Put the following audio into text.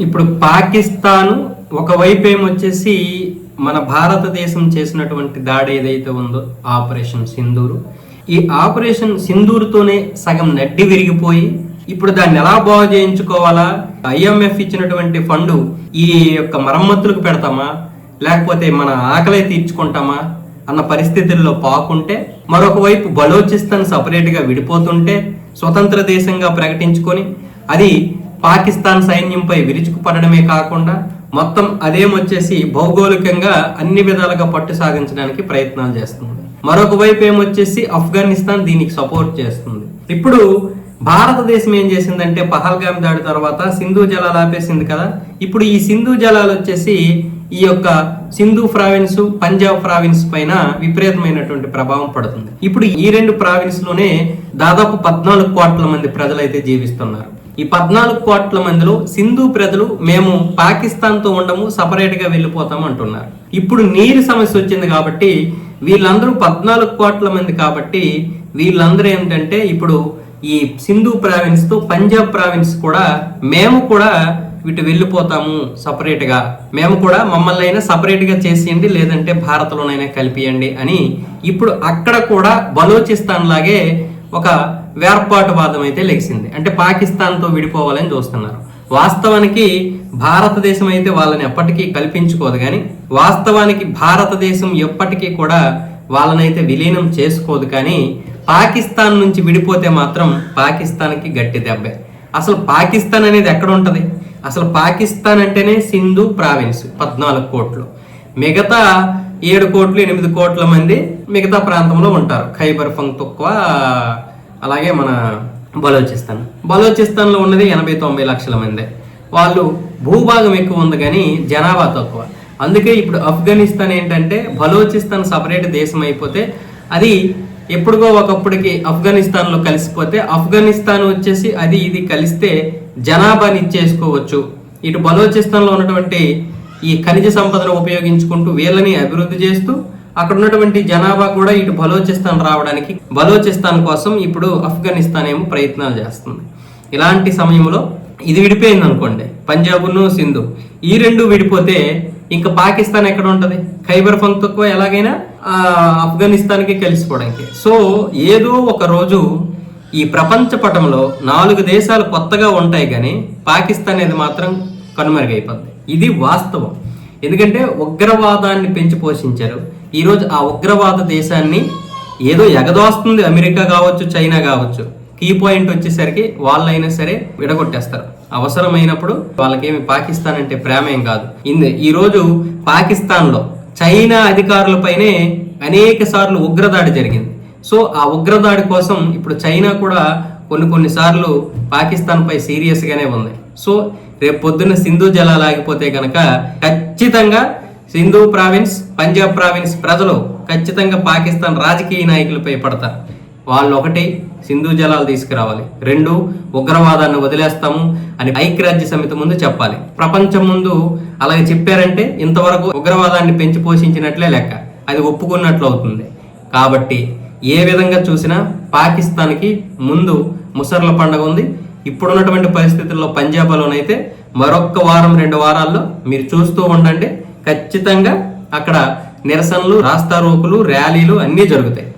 ఇప్పుడు పాకిస్తాన్ ఒకవైపు ఏమొచ్చేసి మన భారతదేశం చేసినటువంటి దాడి ఏదైతే ఉందో ఆపరేషన్ సింధూరు ఈ ఆపరేషన్ సింధూరుతోనే సగం నడ్డి విరిగిపోయి ఇప్పుడు దాన్ని ఎలా బాగు చేయించుకోవాలా? ఐఎంఎఫ్ ఇచ్చినటువంటి ఫండు ఈ యొక్క మరమ్మతులకు పెడతామా? లేకపోతే మన ఆకలి తీర్చుకుంటామా? అన్న పరిస్థితుల్లో పాకుంటే మరొక వైపు బలోచిస్తాన్ సపరేట్గా విడిపోతుంటే స్వతంత్ర దేశంగా ప్రకటించుకొని అది పాకిస్తాన్ సైన్యంపై విరుచుకుపడడమే కాకుండా మొత్తం అదేమొచ్చేసి భౌగోళికంగా అన్ని విధాలుగా పట్టు సాగించడానికి ప్రయత్నాలు చేస్తుంది. మరొక వైపు ఏమొచ్చేసి ఆఫ్ఘనిస్తాన్ దీనికి సపోర్ట్ చేస్తుంది. ఇప్పుడు భారతదేశం ఏం చేసిందంటే పహల్గామ్ దాడి తర్వాత సింధు జలాలు ఆపేసింది కదా. ఇప్పుడు ఈ సింధు జలాలు వచ్చేసి ఈ యొక్క సింధు ప్రావిన్స్ పంజాబ్ ప్రావిన్స్ పైన విపరీతమైనటువంటి ప్రభావం పడుతుంది. ఇప్పుడు ఈ రెండు ప్రావిన్స్లోనే దాదాపు పద్నాలుగు కోట్ల మంది ప్రజలైతే జీవిస్తున్నారు. ఈ పద్నాలుగు కోట్ల మందిలో సింధు ప్రజలు మేము పాకిస్తాన్తో ఉండము సపరేట్గా వెళ్ళిపోతాం అంటున్నారు. ఇప్పుడు నీరు సమస్య వచ్చింది కాబట్టి వీళ్ళందరూ పద్నాలుగు కోట్ల మంది కాబట్టి వీళ్ళందరూ ఏంటంటే ఇప్పుడు ఈ సింధు ప్రావిన్స్తో పంజాబ్ ప్రావిన్స్ కూడా మేము కూడా వీటి వెళ్ళిపోతాము సపరేట్గా మేము కూడా మమ్మల్ని అయినా సపరేట్గా చేసేయండి లేదంటే భారత్లోనైనా కలిపియండి అని ఇప్పుడు అక్కడ కూడా బలోచిస్తాన్ లాగే ఒక వేర్పాటువాదం అయితే లెగిసింది. అంటే పాకిస్తాన్తో విడిపోవాలని చూస్తున్నారు. వాస్తవానికి భారతదేశం అయితే వాళ్ళని ఎప్పటికీ కల్పించుకోదు కానీ వాస్తవానికి భారతదేశం ఎప్పటికీ కూడా వాళ్ళనైతే విలీనం చేసుకోదు కానీ పాకిస్తాన్ నుంచి విడిపోతే మాత్రం పాకిస్తాన్కి గట్టి దెబ్బే. అసలు పాకిస్తాన్ అనేది ఎక్కడ ఉంటుంది? అసలు పాకిస్తాన్ అంటేనే సింధు ప్రావిన్స్ పద్నాలుగు కోట్లు. మిగతా ఏడు కోట్లు ఎనిమిది కోట్ల మంది మిగతా ప్రాంతంలో ఉంటారు. ఖైబర్ తక్కువ అలాగే మన బలోచిస్తాన్. బలోచిస్తాన్లో ఉన్నది ఎనభై తొంభై లక్షల మంది. వాళ్ళు భూభాగం ఎక్కువ ఉంది కానీ జనాభా తక్కువ. అందుకే ఇప్పుడు ఆఫ్ఘనిస్తాన్ ఏంటంటే బలోచిస్తాన్ సపరేట్ దేశం అయిపోతే అది ఎప్పుడుగో ఒకప్పటికి ఆఫ్ఘనిస్తాన్లో కలిసిపోతే ఆఫ్ఘనిస్తాన్ వచ్చేసి అది ఇది కలిస్తే జనాభాని ఇచ్చేసుకోవచ్చు. ఇటు బలోచిస్తాన్లో ఉన్నటువంటి ఈ ఖనిజ సంపదను ఉపయోగించుకుంటూ వీళ్ళని అభివృద్ధి చేస్తూ అక్కడ ఉన్నటువంటి జనాభా కూడా ఇటు బలోచిస్తాన్ రావడానికి బలోచిస్తాన్ కోసం ఇప్పుడు ఆఫ్ఘనిస్తాన్ ఏమో ప్రయత్నాలు చేస్తుంది. ఇలాంటి సమయంలో ఇది విడిపోయింది అనుకోండి పంజాబ్ను సింధు. ఈ రెండు విడిపోతే ఇంకా పాకిస్తాన్ ఎక్కడ ఉంటుంది? ఖైబర్ తక్కువ ఎలాగైనా ఆఫ్ఘనిస్తాన్కి కలిసిపోవడానికి సో ఏదో ఒక రోజు ఈ ప్రపంచ పటంలో నాలుగు దేశాలు కొత్తగా ఉంటాయి కానీ పాకిస్తాన్ అనేది మాత్రం కనుమరుగైపోద్ది. ఇది వాస్తవం. ఎందుకంటే ఉగ్రవాదాన్ని పెంచి పోషించారు ఈరోజు ఆ ఉగ్రవాద దేశాన్ని ఏదో ఎగదోస్తుంది అమెరికా కావచ్చు చైనా కావచ్చు. కీ పాయింట్ వచ్చేసరికి వాళ్ళైనా సరే విడగొట్టేస్తారు. అవసరమైనప్పుడు వాళ్ళకేమి పాకిస్తాన్ అంటే ప్రేమ ఏం కాదు. ఇంది ఈరోజు పాకిస్తాన్లో చైనా అధికారులపైనే అనేక సార్లు ఉగ్రదాడి జరిగింది. సో ఆ ఉగ్రదాడి కోసం ఇప్పుడు చైనా కూడా కొన్ని కొన్ని సార్లు సీరియస్గానే ఉంది. సో రేపు పొద్దున్న సింధు జలాలు ఆగిపోతే కనుక ఖచ్చితంగా సింధు ప్రావిన్స్ పంజాబ్ ప్రావిన్స్ ప్రజలు ఖచ్చితంగా పాకిస్తాన్ రాజకీయ నాయకులపై పడతారు. వాళ్ళు ఒకటి సింధు జలాలు తీసుకురావాలి. రెండు ఉగ్రవాదాన్ని వదిలేస్తాము అని ఐక్యరాజ్య సమితి ముందు చెప్పాలి. ప్రపంచం ముందు అలాగే చెప్పారంటే ఇంతవరకు ఉగ్రవాదాన్ని పెంచి పోషించినట్లే లెక్క. అది ఒప్పుకున్నట్లు అవుతుంది. కాబట్టి ఏ విధంగా చూసినా పాకిస్తాన్కి ముందు ముసర్ల పండగ ఉంది. ఇప్పుడున్నటువంటి పరిస్థితుల్లో పంజాబ్లోనైతే మరొక్క వారం రెండు వారాల్లో మీరు చూస్తూ ఉండండి. ఖచ్చితంగా అక్కడ నిరసనలు రాస్తారోకులు ర్యాలీలు అన్నీ జరుగుతాయి.